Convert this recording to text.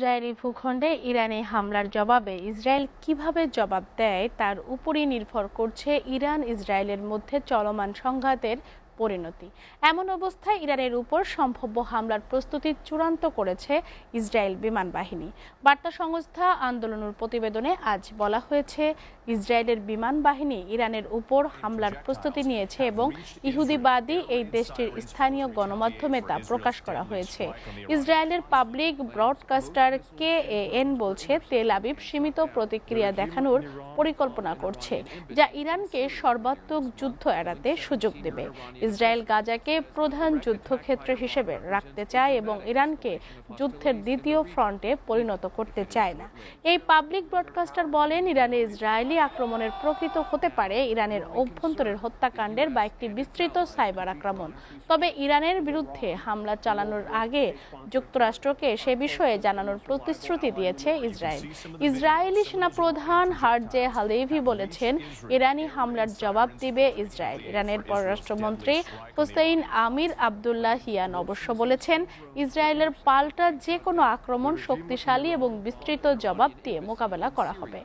Israeli ভূখণ্ডে ইরানি হামলার জবাবে ইসরায়েল কীভাবে জবাব দেয় তার উপরই নির্ভর করছে ইরান ইসরায়েলের মধ্যে চলমান সংঘাতের পরিণতি। এমন অবস্থায় ইরানের উপর সম্ভাব্য হামলার প্রস্তুতি চূড়ান্ত করেছে ইসরায়েল বিমান বাহিনী। বার্তা সংস্থা আন্দোলনের প্রতিবেদনে আজ বলা হয়েছে, ইসরায়েলের বিমান বাহিনী ইরানের উপর হামলার প্রস্তুতি নিয়েছে এবং ইহুদিবাদী এই দেশটির স্থানীয় গণমাধ্যমে তা প্রকাশ করা হয়েছে। ইসরায়েলের পাবলিক ব্রডকাস্টার কে এন বলছে, তেল আবিব সীমিত প্রতিক্রিয়া দেখানোর পরিকল্পনা করছে, যা ইরানকে সর্বাত্মক যুদ্ধ এড়াতে সুযোগ দেবে। ইসরায়েল গাজাকে প্রধান যুদ্ধক্ষেত্র হিসেবে রাখতে চায় এবং ইরানকে যুদ্ধের দ্বিতীয় ফ্রন্টে পরিণত করতে চায় না। এই পাবলিক ব্রডকাস্টার বলেন, ইরানে ইসরায়েলি আক্রমণের প্রকৃত হতে পারে ইরানের অভ্যন্তরের হত্যাকাণ্ডের বা একটি বিস্তৃত সাইবার আক্রমণ। তবে ইরানের বিরুদ্ধে হামলা চালানোর আগে যুক্তরাষ্ট্রকে সে বিষয়ে জানানোর প্রতিশ্রুতি দিয়েছে ইসরায়েল। ইসরায়েলি সেনাপ্রধান হারজে হালেভি বলেছেন, ইরানি হামলার জবাব দিবে ইসরায়েল। ইরানের পররাষ্ট্রমন্ত্রী হোসেইন আমির আবদুল্লাহ হিয়ান অবশ্য বলেছেন, ইসরায়েলের পাল্টা যে কোনো আক্রমণ শক্তিশালী এবং বিস্তৃত জবাব দিয়ে মোকাবেলা করা হবে।